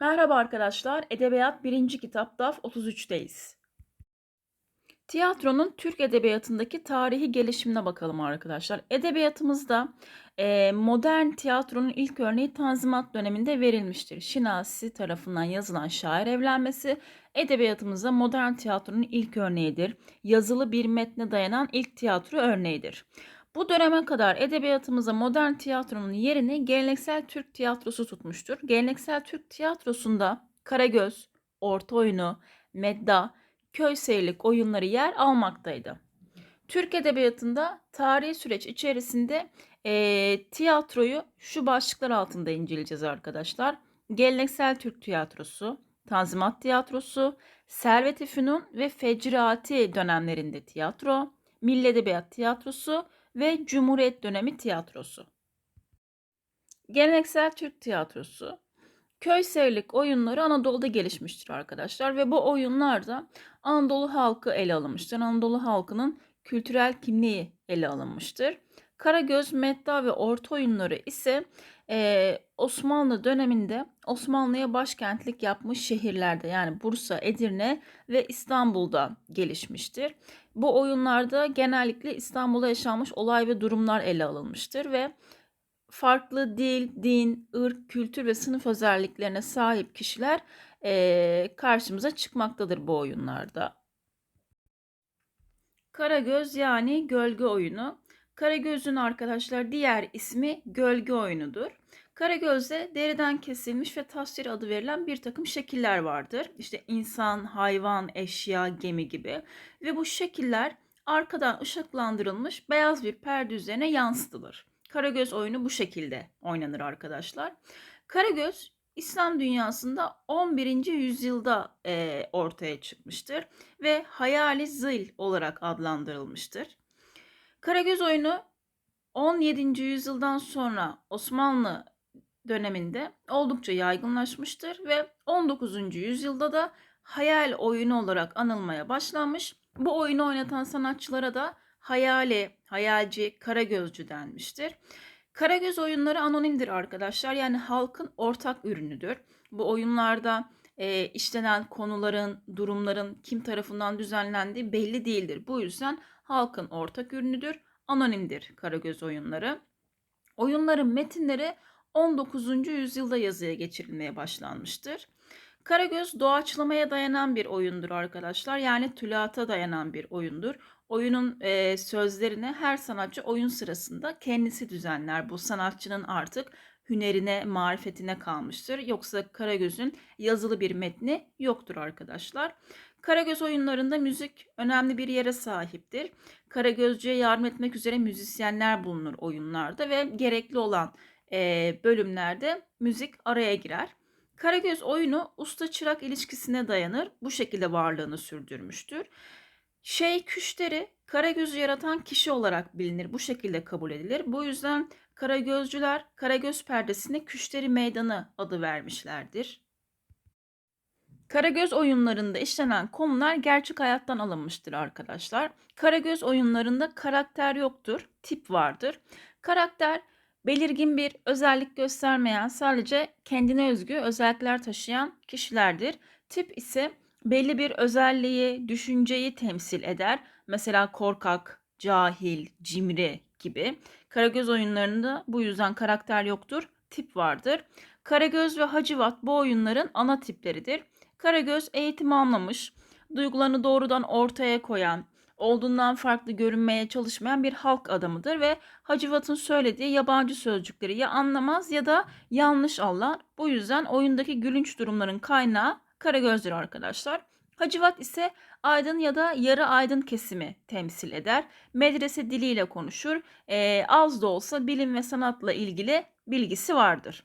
Merhaba arkadaşlar, Edebiyat 1. kitap DAF 33'teyiz. Tiyatronun Türk edebiyatındaki tarihi gelişimine bakalım arkadaşlar. Edebiyatımızda e, modern tiyatronun ilk örneği Tanzimat döneminde verilmiştir. Şinasi tarafından yazılan şair evlenmesi edebiyatımızda modern tiyatronun ilk örneğidir. Yazılı bir metne dayanan ilk tiyatro örneğidir. Bu döneme kadar edebiyatımıza modern tiyatronun yerini geleneksel Türk tiyatrosu tutmuştur. Geleneksel Türk tiyatrosunda Karagöz, Orta Oyunu, Medda, Köy Seyirlik oyunları yer almaktaydı. Türk edebiyatında tarihi süreç içerisinde e, tiyatroyu şu başlıklar altında inceleyeceğiz arkadaşlar. Geleneksel Türk tiyatrosu, Tanzimat tiyatrosu, Servet-i Fünun ve Fecriati dönemlerinde tiyatro, Milli Edebiyat tiyatrosu ve Cumhuriyet dönemi tiyatrosu. Geleneksel Türk tiyatrosu köy seyirlik oyunları Anadolu'da gelişmiştir arkadaşlar ve bu oyunlarda Anadolu halkı ele alınmıştır. Anadolu halkının kültürel kimliği ele alınmıştır. Karagöz, Medda ve Orta oyunları ise e, Osmanlı döneminde Osmanlı'ya başkentlik yapmış şehirlerde yani Bursa, Edirne ve İstanbul'da gelişmiştir. Bu oyunlarda genellikle İstanbul'da yaşanmış olay ve durumlar ele alınmıştır ve farklı dil, din, ırk, kültür ve sınıf özelliklerine sahip kişiler e, karşımıza çıkmaktadır bu oyunlarda. Karagöz yani gölge oyunu. Karagöz'ün arkadaşlar diğer ismi gölge oyunudur. Karagöz'de deriden kesilmiş ve tasvir adı verilen bir takım şekiller vardır. İşte insan, hayvan, eşya, gemi gibi. Ve bu şekiller arkadan ışıklandırılmış beyaz bir perde üzerine yansıtılır. Karagöz oyunu bu şekilde oynanır arkadaşlar. Karagöz İslam dünyasında 11. yüzyılda e, ortaya çıkmıştır ve hayali zil olarak adlandırılmıştır. Karagöz oyunu 17. yüzyıldan sonra Osmanlı döneminde oldukça yaygınlaşmıştır ve 19. yüzyılda da hayal oyunu olarak anılmaya başlanmış. Bu oyunu oynatan sanatçılara da hayali, hayalci, karagözcü denmiştir. Karagöz oyunları anonimdir arkadaşlar. Yani halkın ortak ürünüdür. Bu oyunlarda e, işlenen konuların, durumların kim tarafından düzenlendiği belli değildir. Bu yüzden halkın ortak ürünüdür. Anonimdir Karagöz oyunları. Oyunların metinleri 19. yüzyılda yazıya geçirilmeye başlanmıştır. Karagöz doğaçlamaya dayanan bir oyundur arkadaşlar. Yani tülata dayanan bir oyundur. Oyunun e, sözlerini her sanatçı oyun sırasında kendisi düzenler. Bu sanatçının artık hünerine, marifetine kalmıştır. Yoksa Karagöz'ün yazılı bir metni yoktur arkadaşlar. Karagöz oyunlarında müzik önemli bir yere sahiptir. Karagözcüye yardım etmek üzere müzisyenler bulunur oyunlarda ve gerekli olan bölümlerde müzik araya girer. Karagöz oyunu usta çırak ilişkisine dayanır. Bu şekilde varlığını sürdürmüştür. Şey Küşteri Karagöz'ü yaratan kişi olarak bilinir. Bu şekilde kabul edilir. Bu yüzden Karagözcüler Karagöz perdesine Küşteri Meydanı adı vermişlerdir. Karagöz oyunlarında işlenen konular gerçek hayattan alınmıştır arkadaşlar. Karagöz oyunlarında karakter yoktur, tip vardır. Karakter belirgin bir özellik göstermeyen, sadece kendine özgü özellikler taşıyan kişilerdir. Tip ise belli bir özelliği, düşünceyi temsil eder. Mesela korkak, cahil, cimri gibi. Karagöz oyunlarında bu yüzden karakter yoktur, tip vardır. Karagöz ve Hacivat bu oyunların ana tipleridir. Karagöz eğitim anlamış, duygularını doğrudan ortaya koyan, olduğundan farklı görünmeye çalışmayan bir halk adamıdır ve Hacivat'ın söylediği yabancı sözcükleri ya anlamaz ya da yanlış anlar. Bu yüzden oyundaki gülünç durumların kaynağı Karagöz'dür arkadaşlar. Hacivat ise aydın ya da yarı aydın kesimi temsil eder. Medrese diliyle konuşur. E, az da olsa bilim ve sanatla ilgili bilgisi vardır.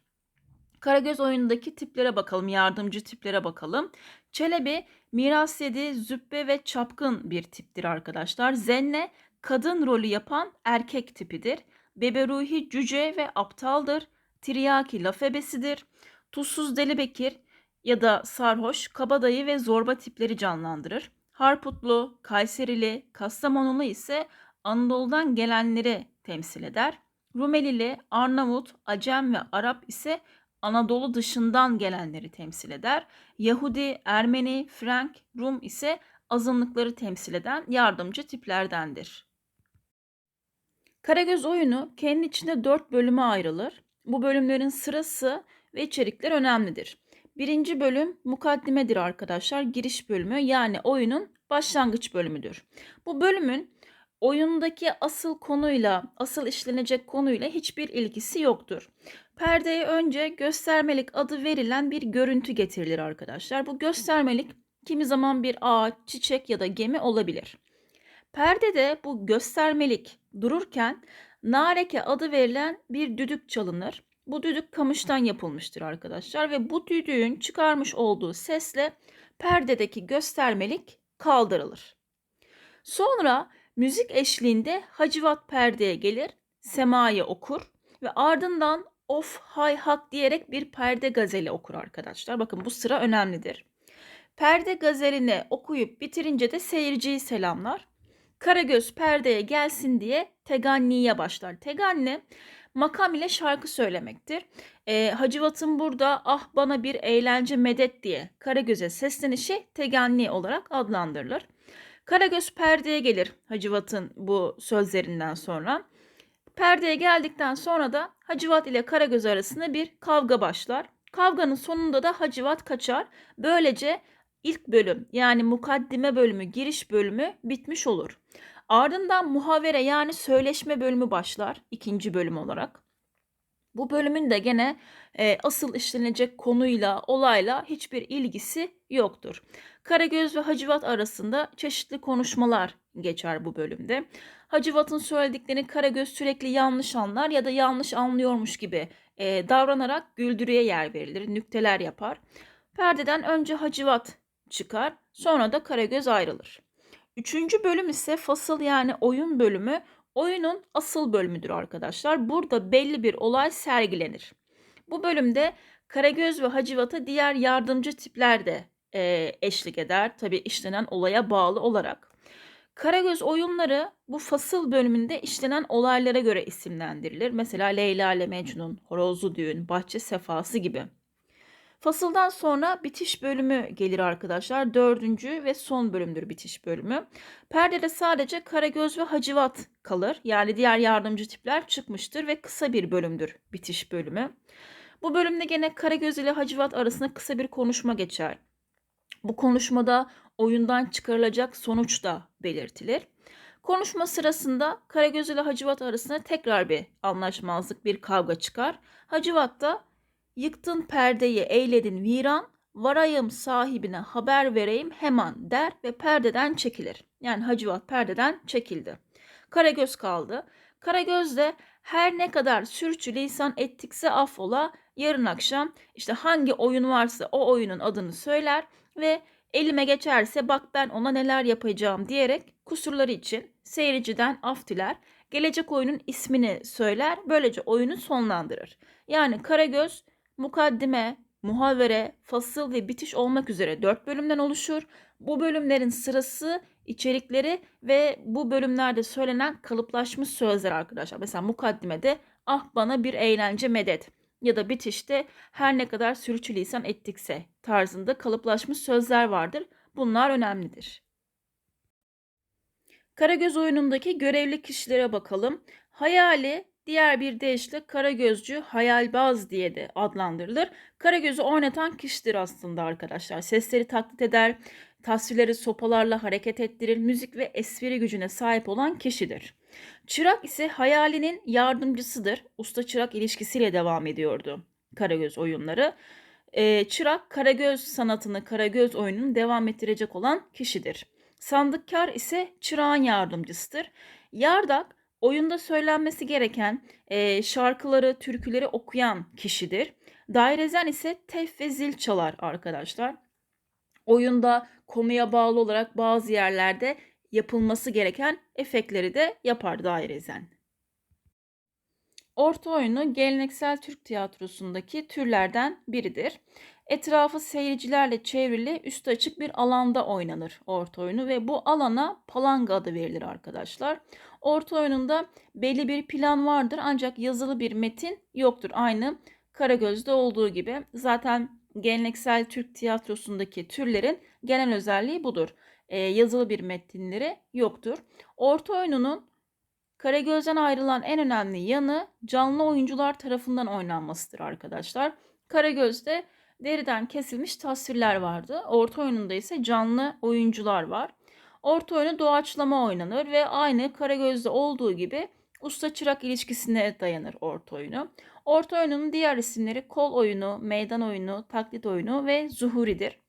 Karagöz oyunundaki tiplere bakalım, yardımcı tiplere bakalım. Çelebi, miras yedi, züppe ve çapkın bir tiptir arkadaşlar. Zenne, kadın rolü yapan erkek tipidir. Beberuhi cüce ve aptaldır. Tiryaki laf ebesidir. Tuzsuz Deli Bekir ya da sarhoş, kabadayı ve zorba tipleri canlandırır. Harputlu, Kayserili, Kastamonulu ise Anadolu'dan gelenleri temsil eder. Rumelili, Arnavut, Acem ve Arap ise Anadolu dışından gelenleri temsil eder. Yahudi, Ermeni, Frank, Rum ise azınlıkları temsil eden yardımcı tiplerdendir. Karagöz oyunu kendi içinde dört bölüme ayrılır. Bu bölümlerin sırası ve içerikler önemlidir. Birinci bölüm mukaddimedir arkadaşlar. Giriş bölümü yani oyunun başlangıç bölümüdür. Bu bölümün oyundaki asıl konuyla, asıl işlenecek konuyla hiçbir ilgisi yoktur. Perdeye önce göstermelik adı verilen bir görüntü getirilir arkadaşlar. Bu göstermelik kimi zaman bir ağaç, çiçek ya da gemi olabilir. Perdede bu göstermelik dururken nareke adı verilen bir düdük çalınır. Bu düdük kamıştan yapılmıştır arkadaşlar ve bu düdüğün çıkarmış olduğu sesle perdedeki göstermelik kaldırılır. Sonra müzik eşliğinde Hacivat perdeye gelir, semayı okur ve ardından of hay hak diyerek bir perde gazeli okur arkadaşlar. Bakın bu sıra önemlidir. Perde gazelini okuyup bitirince de seyirciyi selamlar. Karagöz perdeye gelsin diye teganniye başlar. Teganni makam ile şarkı söylemektir. E, Hacivat'ın burada ah bana bir eğlence medet diye Karagöz'e seslenişi teganni olarak adlandırılır. Karagöz perdeye gelir Hacivat'ın bu sözlerinden sonra. Perdeye geldikten sonra da Hacivat ile Karagöz arasında bir kavga başlar. Kavganın sonunda da Hacivat kaçar. Böylece ilk bölüm yani mukaddime bölümü, giriş bölümü bitmiş olur. Ardından muhavere yani söyleşme bölümü başlar ikinci bölüm olarak. Bu bölümün de gene e, asıl işlenecek konuyla, olayla hiçbir ilgisi yoktur. Karagöz ve Hacivat arasında çeşitli konuşmalar geçer bu bölümde. Hacivat'ın söylediklerini Karagöz sürekli yanlış anlar ya da yanlış anlıyormuş gibi e, davranarak güldürüye yer verilir, nükteler yapar. Perdeden önce Hacivat çıkar, sonra da Karagöz ayrılır. Üçüncü bölüm ise fasıl yani oyun bölümü oyunun asıl bölümüdür arkadaşlar. Burada belli bir olay sergilenir. Bu bölümde Karagöz ve Hacivat'a diğer yardımcı tipler de e, eşlik eder. Tabi işlenen olaya bağlı olarak. Karagöz oyunları bu fasıl bölümünde işlenen olaylara göre isimlendirilir. Mesela Leyla ile Mecnun, Horozlu Düğün, Bahçe Sefası gibi. Fasıldan sonra bitiş bölümü gelir arkadaşlar. Dördüncü ve son bölümdür bitiş bölümü. Perdede sadece Karagöz ve Hacivat kalır. Yani diğer yardımcı tipler çıkmıştır ve kısa bir bölümdür bitiş bölümü. Bu bölümde gene Karagöz ile Hacivat arasında kısa bir konuşma geçer. Bu konuşmada oyundan çıkarılacak sonuç da belirtilir. Konuşma sırasında Karagöz ile Hacivat arasında tekrar bir anlaşmazlık, bir kavga çıkar. Hacivat da Yıktın perdeyi eyledin viran, varayım sahibine haber vereyim hemen der ve perdeden çekilir. Yani Hacivat perdeden çekildi. Karagöz kaldı. Karagöz de her ne kadar sürçülisan ettikse affola yarın akşam işte hangi oyun varsa o oyunun adını söyler ve elime geçerse bak ben ona neler yapacağım diyerek kusurları için seyirciden af diler. Gelecek oyunun ismini söyler. Böylece oyunu sonlandırır. Yani Karagöz mukaddime, muhavere, fasıl ve bitiş olmak üzere dört bölümden oluşur. Bu bölümlerin sırası, içerikleri ve bu bölümlerde söylenen kalıplaşmış sözler arkadaşlar. Mesela mukaddimede ah bana bir eğlence medet ya da bitişte her ne kadar sürçülisan ettikse tarzında kalıplaşmış sözler vardır. Bunlar önemlidir. Karagöz oyunundaki görevli kişilere bakalım. Hayali Diğer bir deyişle Karagözcü hayalbaz diye de adlandırılır. Karagöz'ü oynatan kişidir aslında arkadaşlar. Sesleri taklit eder, tasvirleri sopalarla hareket ettirir, müzik ve espri gücüne sahip olan kişidir. Çırak ise hayalinin yardımcısıdır. Usta-çırak ilişkisiyle devam ediyordu Karagöz oyunları. Ee, çırak Karagöz sanatını, Karagöz oyununu devam ettirecek olan kişidir. Sandıkkar ise çırağın yardımcısıdır. Yardak oyunda söylenmesi gereken e, şarkıları, türküleri okuyan kişidir. Dairezen ise tef ve zil çalar arkadaşlar. Oyunda konuya bağlı olarak bazı yerlerde yapılması gereken efektleri de yapar dairezen. Orta oyunu geleneksel Türk tiyatrosundaki türlerden biridir. Etrafı seyircilerle çevrili üstü açık bir alanda oynanır orta oyunu ve bu alana palanga adı verilir arkadaşlar. Orta oyununda belli bir plan vardır ancak yazılı bir metin yoktur. Aynı Karagöz'de olduğu gibi. Zaten geleneksel Türk tiyatrosundaki türlerin genel özelliği budur. Ee, yazılı bir metinleri yoktur. Orta oyununun Karagöz'den ayrılan en önemli yanı canlı oyuncular tarafından oynanmasıdır arkadaşlar. Karagöz'de deriden kesilmiş tasvirler vardı. Orta oyununda ise canlı oyuncular var. Orta oyunu doğaçlama oynanır ve aynı Karagöz'de olduğu gibi usta çırak ilişkisine dayanır orta oyunu. Orta oyunun diğer isimleri kol oyunu, meydan oyunu, taklit oyunu ve zuhuridir.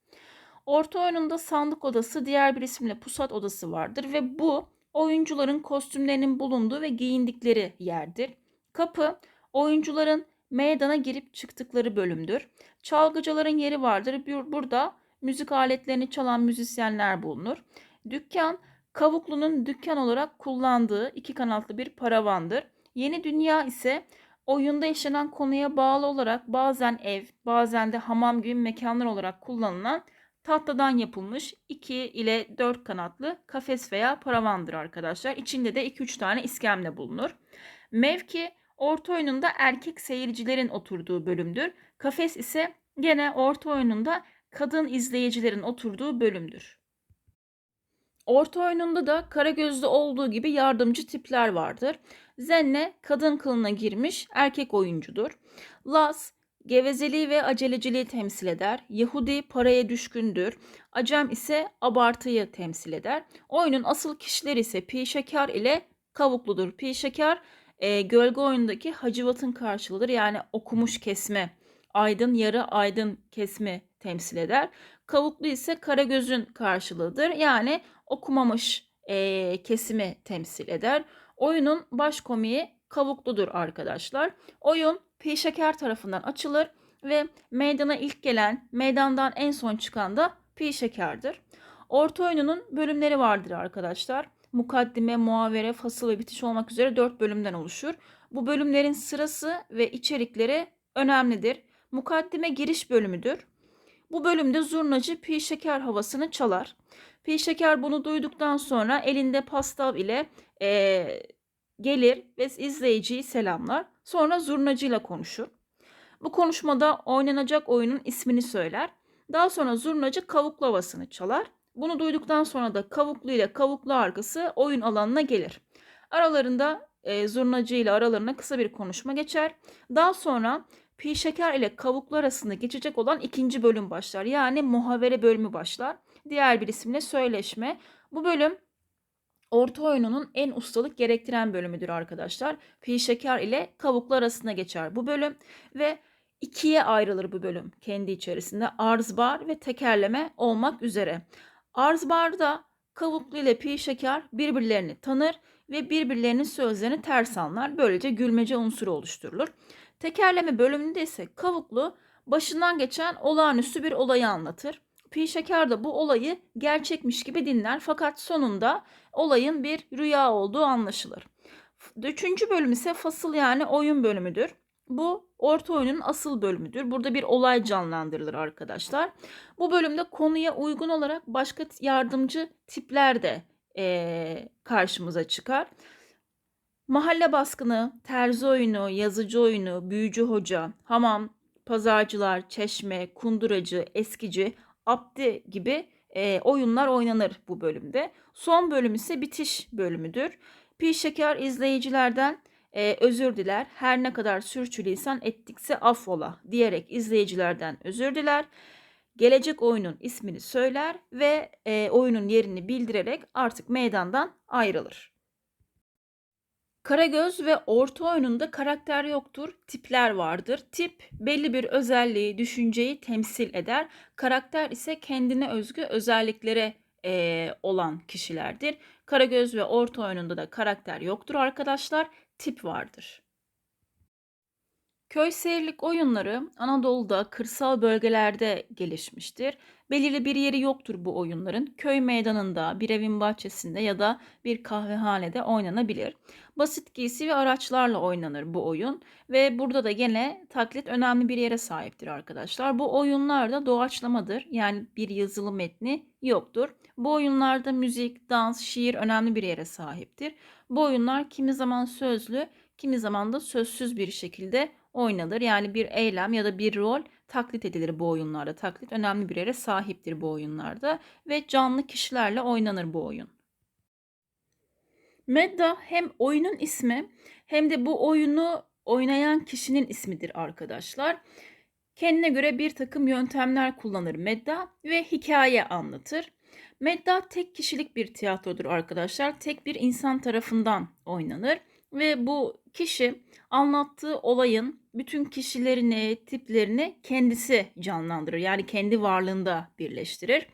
Orta oyununda sandık odası diğer bir isimle pusat odası vardır ve bu oyuncuların kostümlerinin bulunduğu ve giyindikleri yerdir. Kapı oyuncuların meydana girip çıktıkları bölümdür. Çalgıcıların yeri vardır. Burada müzik aletlerini çalan müzisyenler bulunur. Dükkan Kavuklu'nun dükkan olarak kullandığı iki kanatlı bir paravandır. Yeni Dünya ise oyunda işlenen konuya bağlı olarak bazen ev, bazen de hamam gibi mekanlar olarak kullanılan tahtadan yapılmış 2 ile 4 kanatlı kafes veya paravandır arkadaşlar. İçinde de 2-3 tane iskemle bulunur. Mevki orta oyununda erkek seyircilerin oturduğu bölümdür. Kafes ise gene orta oyununda kadın izleyicilerin oturduğu bölümdür. Orta oyununda da Karagöz'de olduğu gibi yardımcı tipler vardır. Zenne kadın kılına girmiş erkek oyuncudur. Las gevezeliği ve aceleciliği temsil eder. Yahudi paraya düşkündür. Acem ise abartıyı temsil eder. Oyunun asıl kişileri ise Pi Şeker ile Kavukludur. Pi Şeker e, gölge oyundaki Hacivat'ın karşılığıdır. Yani okumuş kesme, aydın yarı aydın kesme temsil eder. Kavuklu ise Karagöz'ün karşılığıdır. Yani okumamış e, kesimi temsil eder. Oyunun baş komiği Kavukludur arkadaşlar. Oyun Pi Şeker tarafından açılır ve meydana ilk gelen, meydandan en son çıkan da Pi Şeker'dir. Orta oyununun bölümleri vardır arkadaşlar. Mukaddime, muavere, fasıl ve bitiş olmak üzere 4 bölümden oluşur. Bu bölümlerin sırası ve içerikleri önemlidir. Mukaddime giriş bölümüdür. Bu bölümde zurnacı pi şeker havasını çalar. Pi şeker bunu duyduktan sonra elinde pastav ile e, gelir ve izleyiciyi selamlar. Sonra zurnacıyla konuşur. Bu konuşmada oynanacak oyunun ismini söyler. Daha sonra zurnacı kavuklu havasını çalar. Bunu duyduktan sonra da kavuklu ile kavuklu arkası oyun alanına gelir. Aralarında e, zurnacı ile aralarına kısa bir konuşma geçer. Daha sonra pi şeker ile kavuklu arasında geçecek olan ikinci bölüm başlar. Yani muhavere bölümü başlar. Diğer bir isimle söyleşme. Bu bölüm orta oyununun en ustalık gerektiren bölümüdür arkadaşlar. Pi şeker ile kavuklu arasında geçer bu bölüm ve ikiye ayrılır bu bölüm kendi içerisinde arz bar ve tekerleme olmak üzere. Arz barda kavuklu ile pi şeker birbirlerini tanır ve birbirlerinin sözlerini ters anlar. Böylece gülmece unsuru oluşturulur. Tekerleme bölümünde ise kavuklu başından geçen olağanüstü bir olayı anlatır. Pi şeker de bu olayı gerçekmiş gibi dinler fakat sonunda olayın bir rüya olduğu anlaşılır. Üçüncü bölüm ise fasıl yani oyun bölümüdür. Bu orta oyunun asıl bölümüdür. Burada bir olay canlandırılır arkadaşlar. Bu bölümde konuya uygun olarak başka yardımcı tipler de e, karşımıza çıkar. Mahalle baskını, terzi oyunu, yazıcı oyunu, büyücü hoca, hamam, pazarcılar, çeşme, kunduracı, eskici, abdi gibi e, oyunlar oynanır bu bölümde. Son bölüm ise bitiş bölümüdür. Pi Şeker izleyicilerden e, özür diler. Her ne kadar sürçülisan ettikse affola diyerek izleyicilerden özür diler. Gelecek oyunun ismini söyler ve e, oyunun yerini bildirerek artık meydandan ayrılır. Karagöz ve orta oyununda karakter yoktur, tipler vardır. Tip belli bir özelliği, düşünceyi temsil eder. Karakter ise kendine özgü özelliklere e, olan kişilerdir. Karagöz ve orta oyununda da karakter yoktur arkadaşlar, tip vardır. Köy seyirlik oyunları Anadolu'da kırsal bölgelerde gelişmiştir. Belirli bir yeri yoktur bu oyunların. Köy meydanında, bir evin bahçesinde ya da bir kahvehanede oynanabilir. Basit giysi ve araçlarla oynanır bu oyun ve burada da gene taklit önemli bir yere sahiptir arkadaşlar. Bu oyunlarda doğaçlamadır. Yani bir yazılı metni yoktur. Bu oyunlarda müzik, dans, şiir önemli bir yere sahiptir. Bu oyunlar kimi zaman sözlü, kimi zaman da sözsüz bir şekilde oynanır. Yani bir eylem ya da bir rol taklit edilir bu oyunlarda. Taklit önemli bir yere sahiptir bu oyunlarda ve canlı kişilerle oynanır bu oyun. Medda hem oyunun ismi hem de bu oyunu oynayan kişinin ismidir arkadaşlar. Kendine göre bir takım yöntemler kullanır Medda ve hikaye anlatır. Medda tek kişilik bir tiyatrodur arkadaşlar. Tek bir insan tarafından oynanır ve bu kişi anlattığı olayın bütün kişilerini, tiplerini kendisi canlandırır. Yani kendi varlığında birleştirir.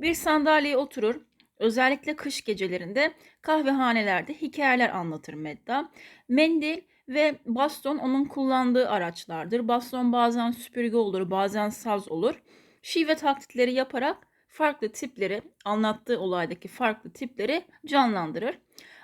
Bir sandalyeye oturur. Özellikle kış gecelerinde kahvehanelerde hikayeler anlatır Medda. Mendil ve baston onun kullandığı araçlardır. Baston bazen süpürge olur, bazen saz olur. Şive taklitleri yaparak farklı tipleri, anlattığı olaydaki farklı tipleri canlandırır.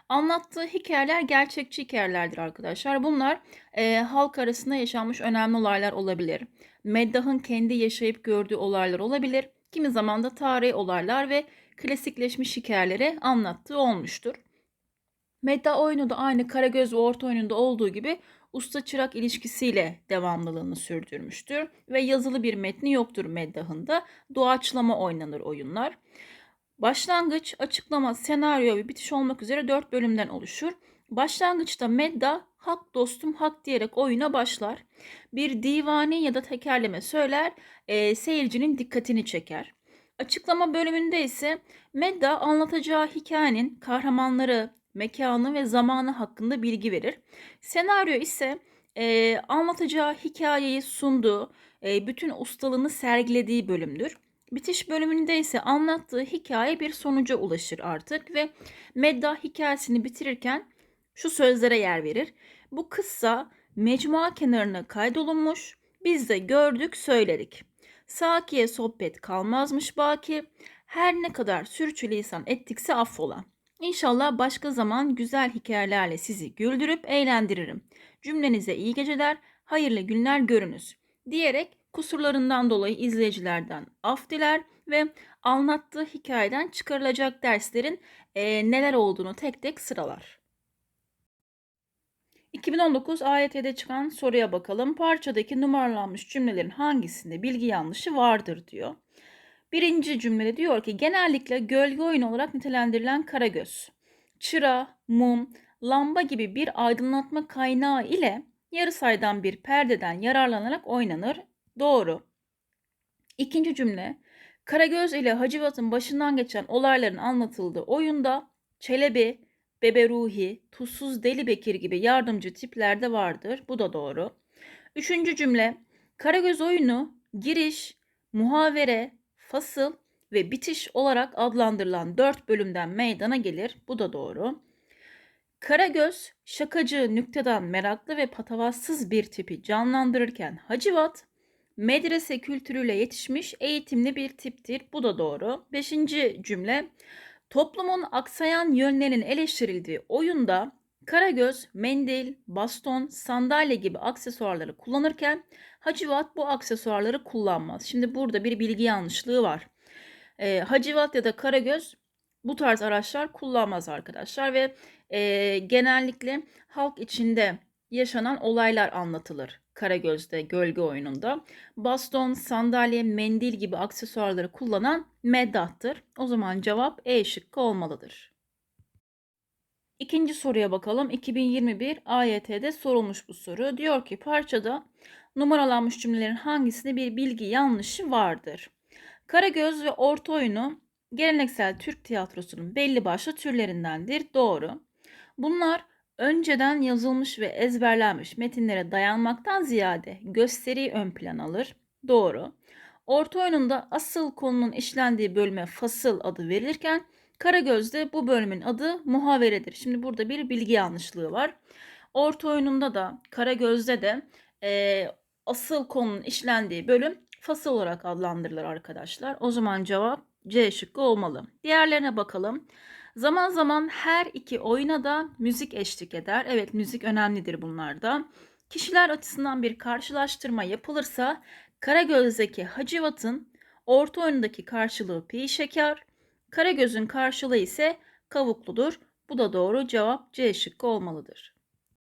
Anlattığı hikayeler gerçekçi hikayelerdir arkadaşlar. Bunlar e, halk arasında yaşanmış önemli olaylar olabilir. Meddah'ın kendi yaşayıp gördüğü olaylar olabilir. Kimi zaman da tarihi olaylar ve klasikleşmiş hikayeleri anlattığı olmuştur. Medda oyunu da aynı Karagöz ve Orta oyununda olduğu gibi usta çırak ilişkisiyle devamlılığını sürdürmüştür ve yazılı bir metni yoktur Meddah'ın da. Doğaçlama oynanır oyunlar. Başlangıç, açıklama, senaryo ve bitiş olmak üzere dört bölümden oluşur. Başlangıçta Medda hak dostum hak diyerek oyuna başlar. Bir divani ya da tekerleme söyler, e, seyircinin dikkatini çeker. Açıklama bölümünde ise Medda anlatacağı hikayenin kahramanları, mekanı ve zamanı hakkında bilgi verir. Senaryo ise e, anlatacağı hikayeyi sunduğu, e, bütün ustalığını sergilediği bölümdür. Bitiş bölümünde ise anlattığı hikaye bir sonuca ulaşır artık ve Medda hikayesini bitirirken şu sözlere yer verir. Bu kıssa mecmua kenarına kaydolunmuş, biz de gördük söyledik. Sakiye sohbet kalmazmış baki, her ne kadar sürçülisan ettikse affola. İnşallah başka zaman güzel hikayelerle sizi güldürüp eğlendiririm. Cümlenize iyi geceler, hayırlı günler görünüz. Diyerek kusurlarından dolayı izleyicilerden af diler ve anlattığı hikayeden çıkarılacak derslerin e, neler olduğunu tek tek sıralar. 2019 AYT'de çıkan soruya bakalım. Parçadaki numaralanmış cümlelerin hangisinde bilgi yanlışı vardır diyor. Birinci cümlede diyor ki genellikle gölge oyunu olarak nitelendirilen karagöz, çıra, mum, lamba gibi bir aydınlatma kaynağı ile yarı saydan bir perdeden yararlanarak oynanır. Doğru. İkinci cümle Karagöz ile Hacivat'ın başından geçen olayların anlatıldığı oyunda Çelebi, Beberuhi, Tuzsuz Deli Bekir gibi yardımcı tipler de vardır. Bu da doğru. Üçüncü cümle Karagöz oyunu giriş, muhavere, fasıl ve bitiş olarak adlandırılan dört bölümden meydana gelir. Bu da doğru. Karagöz, şakacı, nükteden meraklı ve patavatsız bir tipi canlandırırken Hacivat, medrese kültürüyle yetişmiş eğitimli bir tiptir. Bu da doğru. Beşinci cümle, toplumun aksayan yönlerinin eleştirildiği oyunda Karagöz, mendil, baston, sandalye gibi aksesuarları kullanırken Hacivat bu aksesuarları kullanmaz. Şimdi burada bir bilgi yanlışlığı var. E, Hacivat ya da Karagöz bu tarz araçlar kullanmaz arkadaşlar ve e, genellikle halk içinde yaşanan olaylar anlatılır Karagöz'de gölge oyununda. Baston, sandalye, mendil gibi aksesuarları kullanan meddahtır. O zaman cevap E şıkkı olmalıdır. İkinci soruya bakalım. 2021 AYT'de sorulmuş bu soru. Diyor ki parçada numaralanmış cümlelerin hangisinde bir bilgi yanlışı vardır? Karagöz ve orta oyunu geleneksel Türk tiyatrosunun belli başlı türlerindendir. Doğru. Bunlar önceden yazılmış ve ezberlenmiş metinlere dayanmaktan ziyade gösteriyi ön plan alır. Doğru. Orta oyununda asıl konunun işlendiği bölüme fasıl adı verilirken Karagöz'de bu bölümün adı muhaveredir. Şimdi burada bir bilgi yanlışlığı var. Orta oyununda da Karagöz'de de e, asıl konunun işlendiği bölüm fasıl olarak adlandırılır arkadaşlar. O zaman cevap C şıkkı olmalı. Diğerlerine bakalım. Zaman zaman her iki oyuna da müzik eşlik eder. Evet müzik önemlidir bunlarda. Kişiler açısından bir karşılaştırma yapılırsa Karagöz'deki Hacivat'ın orta oyundaki karşılığı pi şeker, Karagöz'ün karşılığı ise kavukludur. Bu da doğru cevap C şıkkı olmalıdır.